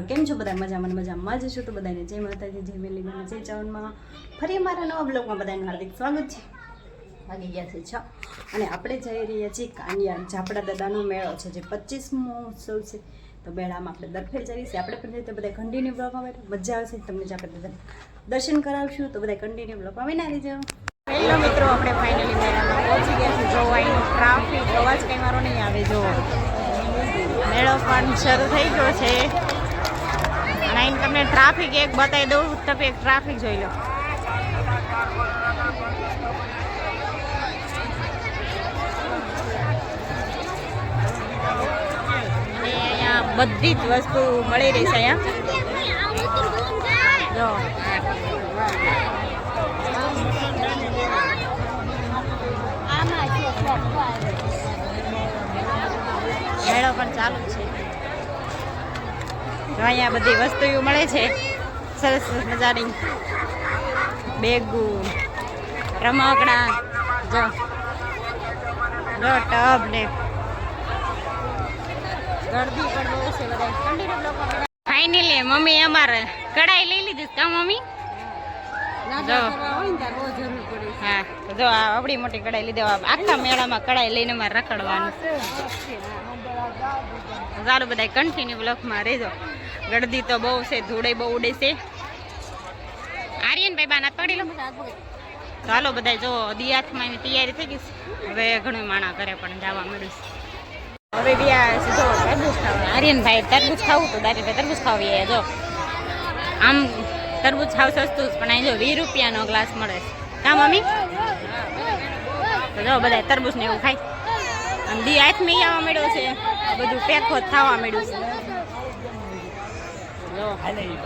મિત્રો કેમ છો બધા? મજામાં મજામાં. જ છો તો બધાને જય માતાજી, જય મેલી મને જય ચવનમાં ફરી અમારા નવા બ્લોગમાં બધાને હાર્દિક સ્વાગત છે. વાગી ગયા છે છ. અને આપણે જઈ રહ્યા છીએ કાનિયા ઝાપડા દાદાનો મેળો છે, જે પચીસમો ઉત્સવ છે. તો મેળામાં આપણે દરફેર ફેર આપણે પણ જઈએ બધા કન્ટિન્યુ બ્લોગમાં આવે મજા આવશે તમને ઝાપડા દાદા દર્શન કરાવશું. તો બધા કન્ટિન્યુ બ્લોગમાં વિના રહેજો. હેલો મિત્રો, આપણે ફાઇનલી મેળામાં પહોંચી ગયા છે જો ટ્રાફિક અવાજ કંઈ મારો નહીં આવે. જો મેળો પણ શરૂ થઈ ગયો છે. અહીં તમને ટ્રાફિક એક બતાવી દઉં. તમે એક ટ્રાફિક જોઈ લો. બધી જ વસ્તુ મળી રહી છે અહીંયા. જો. મેળો પણ ચાલુ છે. જો અહીંયા બધી વસ્તુઓ મળે છે. સરસ સરસ મજાની બેગુ રમકડા જો. જો ટબ ને. ગરદી પણ બહુ છે બધા કન્ટિન્યુ લોકો ફાઇનલી મમ્મી અમારે કડાઈ લઈ લીધી કા મમ્મી? જો. હા જો આ મોટી કડાઈ લીધી આખા મેળામાં કડાઈ લઈને મારે રખડવાનું. સારું બધા કન્ટિન્યુ બ્લોકમાં રહેજો. ગળદી તો બહુ છે ધૂળે બહુ ઉડે છે. આર્યનભાઈ બાના પકડી લો. ચાલો બધા જો દિયાથમાં એની તૈયારી થઈ ગઈ હવે ઘણું માણા કરે પણ જવા મળ્યું છે. હવે બી સીધો તરબૂચ ખાવા આર્યનભાઈ તરબૂચ ખાવું તો દાદીભાઈ તરબૂચ ખાવી જો. આમ તરબૂચ ખાવ સસ્તું જ પણ અહીં જો વીસ રૂપિયાનો ગ્લાસ મળે છે. કા મમ્મી? તો જો બધા તરબૂચ ને એવું ખાય. અને દી હાથમાં આવવા મળ્યો છે. બધું પેકો થવા મળ્યું છે.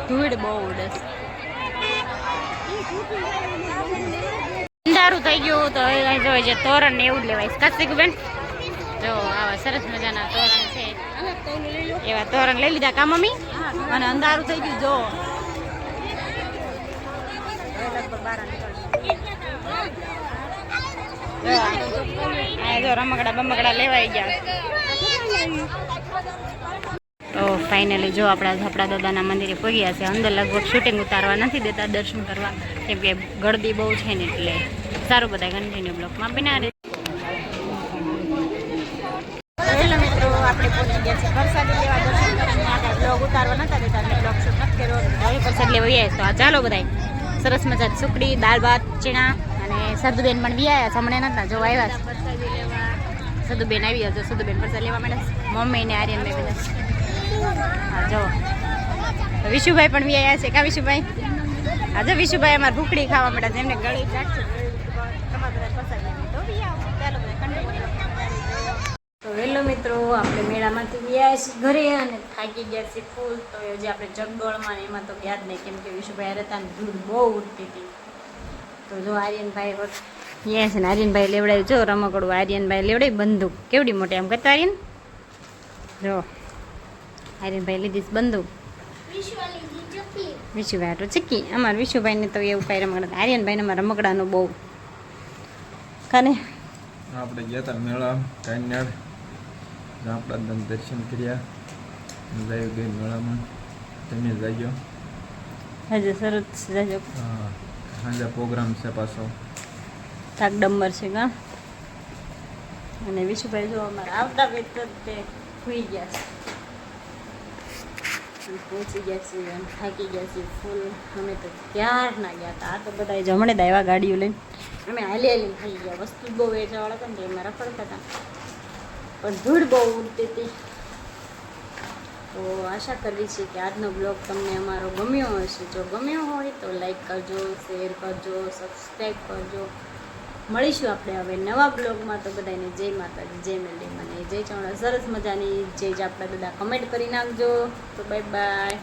ધૂળ બહુ ઉડે અંધારું થઈ ગયું તો હવે જો જે તોરણ ને એવું જ લેવાય. કસિક બેન? જો, આવા સરસ મજાના તોરણ છે. એવા તોરણ લઈ લીધા કા મમ્મી? અને અંધારું થઈ ગયું જો રમકડા બમકડા લેવાઈ ગયા. તો ફાઇનલી જો આપણા ઝાપડા દાદાના મંદિરે પહોંચ્યા છે અંદર લગભગ શૂટિંગ ઉતારવા નથી દેતા દર્શન કરવા. કેમ કે ગળદી બહુ છે ને એટલે સારું બધા કન્ટિન્યુ બ્લોકમાં બિના રહે હેલો મિત્રો આપણે પહોંચી ગયા છે પ્રસાદી લેવા દર્શન કરીને આગળ બ્લોગ ઉતારવા નતા દેતા એટલે બ્લોગ શૂટ નથી કર્યો. હવે પ્રસાદ લેવા આવ્યા તો આ ચાલો બધાય. સરસ મજા સુકડી દાળ ભાત ચીણા અને સદુબેન પણ બી આવ્યા હમણાં નતા જો આવ્યા છે. સદુબેન આવી ગયા સદુબેન પ્રસાદ લેવા માંડ્યા મમ્મી ને આર્યનભાઈ બધા. હા જો. વિશુભાઈ પણ આવ્યા છે, કા વિશુભાઈ? હા, જો વિશુભાઈ અમારે ભૂખડી ખાવા માંડ્યા છે ગળી તો હેલો મિત્રો, આપણે મેળામાંથી ગયા છીએ ઘરે અને થાકી ગયા છીએ ફૂલ. તો જે આપણે જગદોળમાં એમાં તો ગયા નહીં, કેમ કે વિશુભાઈ હતા ને ધૂળ બહુ ઉઠતી હતી. તો જો આર્યનભાઈ ગયા છે ને, આર્યનભાઈ લેવડાવી જો રમકડું આર્યનભાઈ લેવડાવી બંદૂક. કેવડી મોટી આમ કરતા આર્યન? જો. આર્યનભાઈ લીધીશ બંધુ વિશુભાઈ આટલું ચીકી અમારા વિશુભાઈને તો એવું કાંઈ રમકડા આર્યનભાઈને અમારા રમકડાનું બહુ. કાને? આપણે ગયા હતા મેળા કાન્યાડ આપણા દર્શન કર્યા. લાઈવ ગઈ મેળામાં. તમે જાજો હજુ સરસ જાજો. હા સાંજે પ્રોગ્રામ છે પાછો. થાક ડમ્બર છે કા અને વિશુભાઈ જો અમારા આવતા વેત તે ખુઈ ગયા છે. પહોંચી ગયા છીએ થાકી ગયા છીએ. ફૂલ અમે તો ક્યારના ગયા હતા. આ તો બધા જમણે દાવા ગાડીઓ લઈને અમે હાલી હાલી થઈ ગયા. વસ્તુ બહુ વેચવાવાળા હતા ને એમાં રખડતા હતા. પણ ધૂળ બહુ ઉડતી હતી. તો આશા કરવી છે કે આજનો બ્લોગ તમને અમારો ગમ્યો હશે. જો ગમ્યો હોય તો લાઈક કરજો, શેર કરજો, સબસ્ક્રાઈબ કરજો. મળીશું આપણે હવે નવા બ્લોગમાં. તો બધાને જય માતાજી, જય મેલડી, મને જય ચાવડા સરસ મજાની જય જ આપણા બધા કમેન્ટ કરી નાખજો. તો બાય બાય